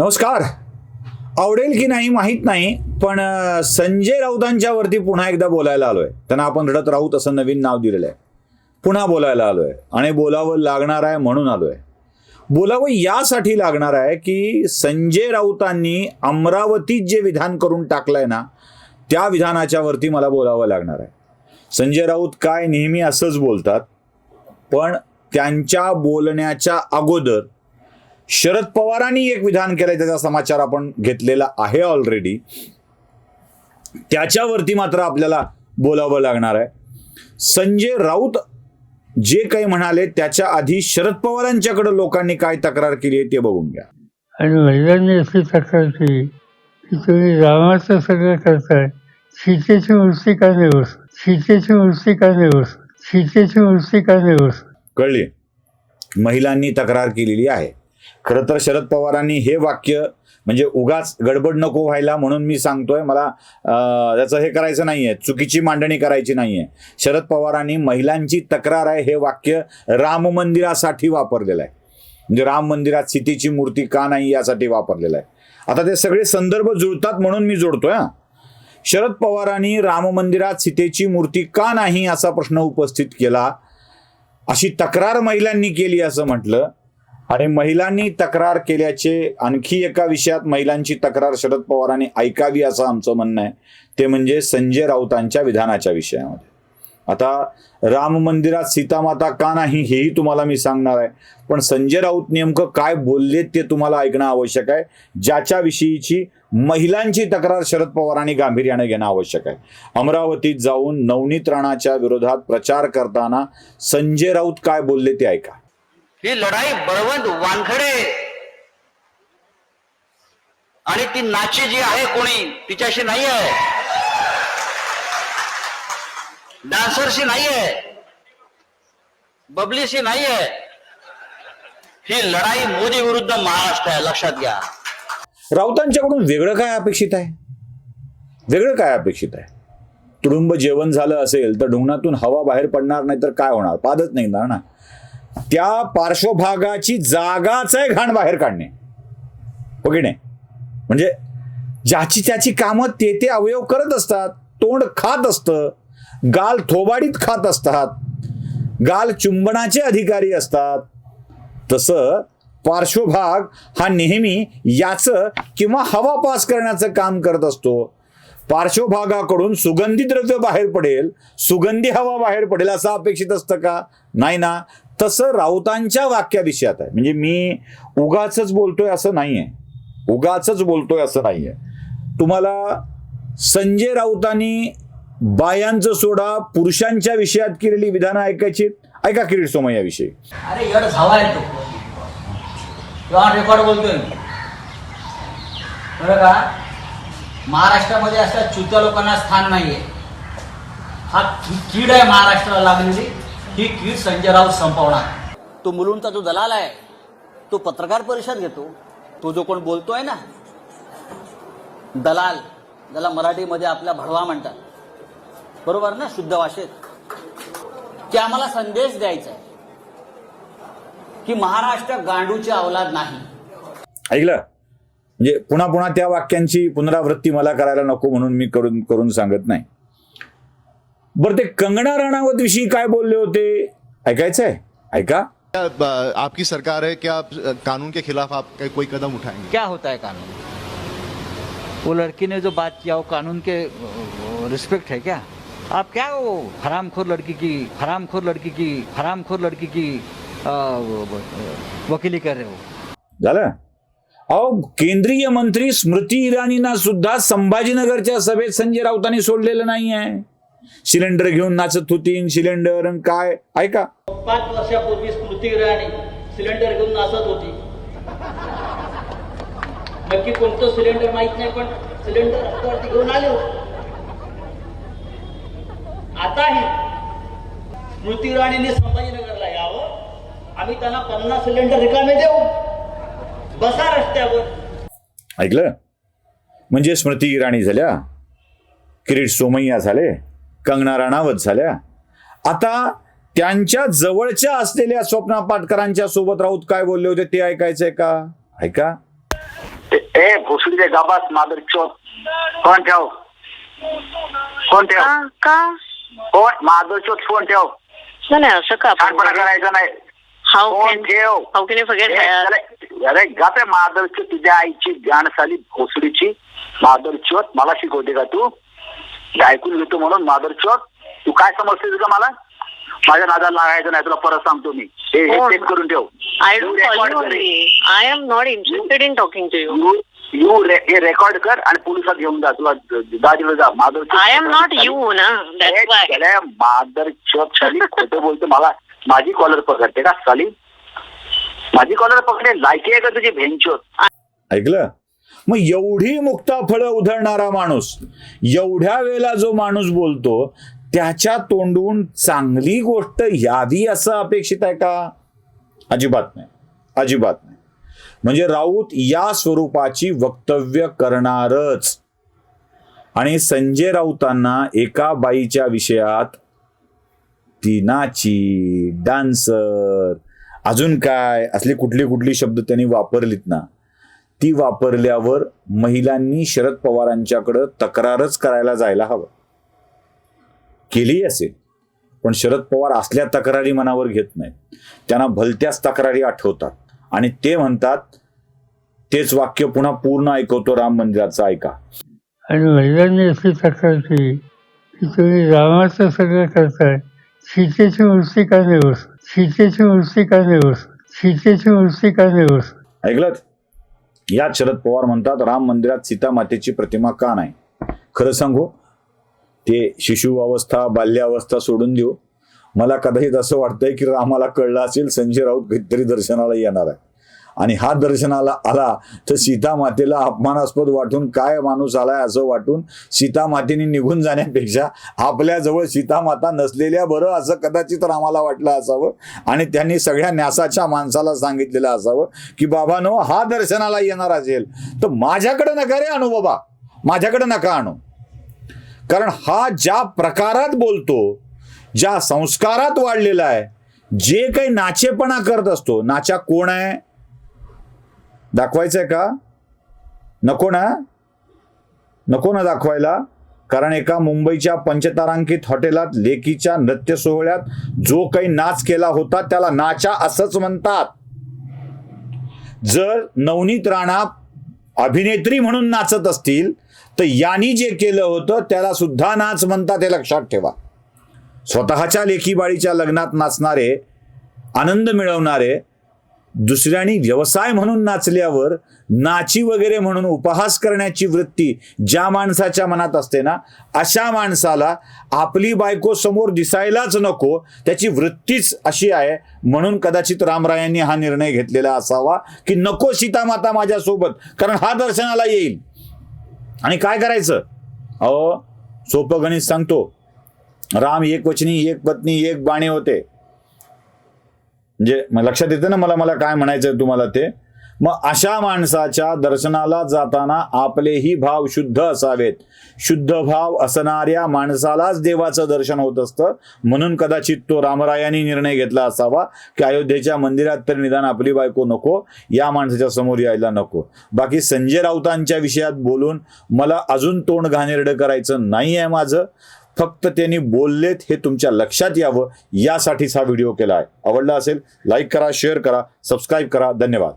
नमस्कार. आवडेल की नाही माहीत नाही पण संजय राऊतांच्या वरती पुन्हा एकदा बोलायला आलोय. त्यांना आपण रडत राऊत असं नवीन नाव दिलेलं आहे. पुन्हा बोलायला आलोय. आणि बोलावं लागणार आहे म्हणून आलोय. बोलावं यासाठी लागणार आहे की संजय राऊतांनी अमरावतीत जे विधान करून टाकलंय ना त्या विधानाच्या वरती मला बोलावं लागणार आहे. संजय राऊत काय नेहमी असंच बोलतात पण त्यांच्या बोलण्याच्या अगोदर शरद पवारांनी एक विधान केलंय त्याचा समाचार आपण घेतलेला आहे ऑलरेडी त्याच्यावरती मात्र आपल्याला बोलावं लागणार आहे. संजय राऊत जे काही म्हणाले त्याच्या आधी शरद पवारांच्याकडे लोकांनी काय तक्रार केली आहे ते बघून घ्या. आणि महिलांनी अशी तक्रार केली. की तुम्ही रामाचं सगळं करताय. सीतेची मूर्ती का नाही बसत सीतेची मूर्ती का नाही बसत सीतेची मूर्ती का नाही बसत कळली? महिलांनी तक्रार केलेली आहे. खरं तर शरद पवारांनी हे वाक्य म्हणजे उगाच गडबड नको व्हायला म्हणून मी सांगतोय मला त्याचं हे करायचं नाहीये चुकीची मांडणी करायची नाहीये. शरद पवारांनी महिलांची तक्रार आहे हे वाक्य राम मंदिरासाठी वापरलेलं आहे. म्हणजे राम मंदिरात सीतेची मूर्ती का नाही यासाठी वापरलेलं आहे. आता ते सगळे संदर्भ जुळतात म्हणून मी जोडतोय हा. शरद पवारांनी राम मंदिरात सीतेची मूर्ती का नाही असा प्रश्न उपस्थित केला अशी तक्रार महिलांनी केली असं म्हटलं आणि महिलांनी तक्रार केल्याचे आणखी एका विषयात महिलांची तक्रार शरद पवारांनी ऐकावी असं आमचं म्हणणं आहे. ते म्हणजे संजय राऊतांच्या विधानाच्या विषयामध्ये. आता राम मंदिरात सीतामाता का नाही हेही तुम्हाला मी सांगणार आहे. पण संजय राऊत नेमकं काय बोललेत ते तुम्हाला ऐकणं आवश्यक आहे. ज्याच्याविषयीची महिलांची तक्रार शरद पवारांनी गांभीर्याने घेणं आवश्यक आहे. अमरावतीत जाऊन नवनीत राणाच्या विरोधात प्रचार करताना संजय राऊत काय बोलले ते ऐका. ही लढाई बळवंत वानखडे आणि ती नाची जी आहे कोणी तिच्याशी नाही आहे डान्सरशी नाही आहे बबलीशी नाही आहे ही लढाई मोदी विरुद्ध महाराष्ट्र आहे लक्षात घ्या. राऊतांच्याकडून वेगळं काय अपेक्षित आहे? वेगळं काय अपेक्षित आहे? तुडुंब जेवण झालं असेल तर ढुंगणातून हवा बाहेर पडणार नाही तर काय होणार? पादच नाही ना. त्या पार्श्वभागाची जागाच आहे घाण बाहेर काढणे. हो की नाही? म्हणजे ज्याची त्याची कामं ते ते अवयव करत असतात तोंड खात असतं गाल थोबाडीत खात असतात गाल चुंबनाचे अधिकारी असतात. तसं पार्श्वभाग हा नेहमी याचं किंवा हवा पास करण्याचं काम करत असतो. पार्श्वभागाकडून सुगंधी द्रव्य बाहेर पडेल सुगंधी हवा बाहेर पडेल असं अपेक्षित असतं का? नाही ना. तसं राऊतांच्या वाक्याविषयात आहे. म्हणजे मी उगाच बोलतोय असं नाही आहे उगाच बोलतोय असं नाही आहे तुम्हाला संजय राऊतांनी बायांचं सोडा पुरुषांच्या विषयात केलेली विधानं ऐकायची ऐका किरीट सोमय्याविषयी अरे एवढं झावा आहे तो. रेकॉर्ड बोलतोय बरं का? महाराष्ट्रामध्ये अशा चुत्या लोकांना स्थान नाहीये. हा कीड आहे महाराष्ट्राला लागलेली. ही कीड संजय राऊत संपवणार. तो मुलुंडचा जो दलाल आहे तो पत्रकार परिषद घेतो. तो जो कोण बोलतोय ना दलाल ज्याला मराठीमध्ये आपल्या भडवा म्हणतात. बरोबर ना शुद्ध भाषेत? की आम्हाला संदेश द्यायचा आहे की महाराष्ट्र गांडूची अवलाद नाही. ऐकलं? म्हणजे पुन्हा पुन्हा त्या वाक्यांची पुनरावृत्ती मला करायला नको म्हणून मी करून करून सांगत नाही. बरं ते कंगना राणावत विषयी काय बोलले होते? ऐकायचंय ऐका. क्या ब- आपकी सरकार है क्या आप कानून के खिलाफ आप कोई- कदम उठाएंगे? क्या होता है कानून? वो लड़की ने जो बात किया वो कानून के रिस्पेक्ट है क्या? आप क्या वो हरामखोर लड़की की हरामखोर लड़की की हरामखोर लड़की की आ, वकीली कर रहे हो? झालं? अहो केंद्रीय मंत्री स्मृती इराणींना सुद्धा संभाजीनगरच्या सभेत संजय राऊतांनी सोडलेलं नाही आहे सिलेंडर घेऊन नाचत होती सिलेंडर काय? ऐका. पाच वर्षापूर्वी स्मृती इराणी सिलेंडर घेऊन नाचत होती. नक्की कोणतं सिलेंडर माहीत नाही पण सिलेंडर रस्त्यावरती घेऊन आले होते. आताही स्मृती इराणींनी संभाजीनगरला यावं. आम्ही त्यांना पन्नास सिलेंडर रिकामे देऊ. बसा रस्त्यावर. ऐकलं? म्हणजे स्मृती इराणी झाल्या? किरीट सोमय्या झाले? कंगना राणावत झाल्या. आता त्यांच्या जवळच्या असलेल्या स्वप्ना पाटकरांच्या सोबत राऊत काय बोलले होते ते ऐकायचंय का? ऐका. ते ए भोसडीचे गाबास मादर चोत फोन ठेव. फोन ठेव. का का? फोन मादर चोत फोन ठेव. नाही नाही, असं का छानपणा करायचा नाही. हाऊ फोन कॅन ठेव. हाऊ कॅन फॉरगेट ए, अरे गाते मादरची तुझ्या आईची गाण साली भोसडीची मादर चोत मला शिकवते का तू? हे ऐकून घेतो म्हणून मादर चोत तू काय समजते तुझं मला? माझ्या नादाला लागायचं नाही तुला परत सांगतो मी. हे हे? चेक करून ठेव. I don't I am not interested in talking to you you हे रेकॉर्ड कर आणि पोलिसात घेऊन जा. तुला दाजीला जा. Madhav I am not you ना. मादर चोप साली खोटं बोलतो मला. माझी कॉलर पकडते का साली माझी कॉलर पकडे लायकी आहे का तुझी भेंचोत? ऐकलं? मग एवढी मुक्ता फळं उधळणारा माणूस एवढ्या वेळेला जो माणूस बोलतो त्याच्या तोंडून चांगली गोष्ट यावी असं अपेक्षित आहे का? अजिबात नाही. अजिबात नाही. म्हणजे राऊत या स्वरूपाची वक्तव्य करणारच. आणि संजय राऊतांना एका बाईच्या विषयात ती नाची डान्सर. अजून काय? असली कुठली कुठली शब्द त्यांनी वापरलीत ना. ती वापरल्यावर महिलांनी शरद पवारांच्याकडं तक्रारच करायला जायला हवं. केली असेल पण शरद पवार असल्या तक्रारी मनावर घेत नाहीत. त्यांना भलत्याच तक्रारी आठवतात आणि ते म्हणतात तेच वाक्य पुन्हा पूर्ण ऐकवतो राम मंदिराचं ऐका. आणि महिलांनी अशी तक्रार केली की तुम्ही रामाचं सगळं करताय सीतेची मूर्ती का नाही बसत सीतेची मूर्ती का नाही बसत सीतेची मूर्ती का नाही बसत ऐकलं यात शरद पवार म्हणतात राम मंदिरात सीता मातेची प्रतिमा का नाही? खरं सांगू ते शिशु अवस्था बाल्यावस्था सोडून देऊ. मला कदाचित असं वाटतंय की रामाला कळलं असेल संजय राऊत काहीतरी दर्शनाला येणार आहे. आणि हा दर्शनाला आला तर सीता मातेला अपमानास्पद वाटून काय माणूस आलाय असं वाटून सीता मातेने निघून जाण्यापेक्षा आपल्याजवळ सीता माता नसलेल्या बरं असं कदाचित रामाला वाटलं असावं. आणि त्यांनी सगळ्या न्यासाच्या माणसाला सांगितलेलं असावं की बाबानो हा दर्शनाला येणार असेल तर माझ्याकडे नका रे आणू बाबा. माझ्याकडे नका आणू. कारण हा ज्या प्रकारात बोलतो ज्या संस्कारात वाढलेला आहे जे काही नाचेपणा करत असतो नाचा कोण आहे? दाखवायचंय का? नको ना? नको ना दाखवायला? कारण एका मुंबईच्या पंचतारांकित हॉटेलात लेकीच्या नृत्य सोहळ्यात जो काही नाच केला होता त्याला नाचा असंच म्हणतात. जर नवनीत राणा अभिनेत्री म्हणून नाचत असतील तर यांनी जे केलं होतं त्याला सुद्धा नाच म्हणतात हे लक्षात ठेवा. स्वतःच्या लेखीबाळीच्या लग्नात नाचणारे आनंद मिळवणारे दुसऱ्यानी व्यवसाय म्हणून नाचल्यावर नाची वगैरे म्हणून उपहास करण्याची वृत्ती ज्या माणसाच्या मनात असते ना अशा माणसाला आपली बायको समोर दिसायलाच नको त्याची वृत्तीच अशी आहे. म्हणून कदाचित रामरायांनी हा निर्णय घेतलेला असावा की नको सीतामाता माझ्यासोबत कारण हा दर्शनाला येईल. आणि काय करायचं? अहो सोपं गणित सांगतो. राम एक वचनी एक पत्नी एक बाणे होते. म्हणजे लक्षात येतं ना मला मला काय म्हणायचं तुम्हाला ते? मग अशा माणसाच्या दर्शनाला जाताना आपलेही भाव शुद्ध असावेत. शुद्ध भाव असणाऱ्या माणसालाच देवाचं दर्शन होत असतं. म्हणून कदाचित तो रामरायांनी निर्णय घेतला असावा की अयोध्येच्या मंदिरात तर निदान आपली बायको नको या माणसाच्या समोर यायला नको. बाकी संजय राऊतांच्या विषयात बोलून मला अजून तोंड घाणेरडं करायचं नाही आहे माझं. फक्त त्यांनी बोललेत हे तुमच्या लक्षात यावं यासाठीच हा व्हिडिओ केला आहे. आवडला असेल लाईक करा शेअर करा सबस्क्राईब करा. धन्यवाद.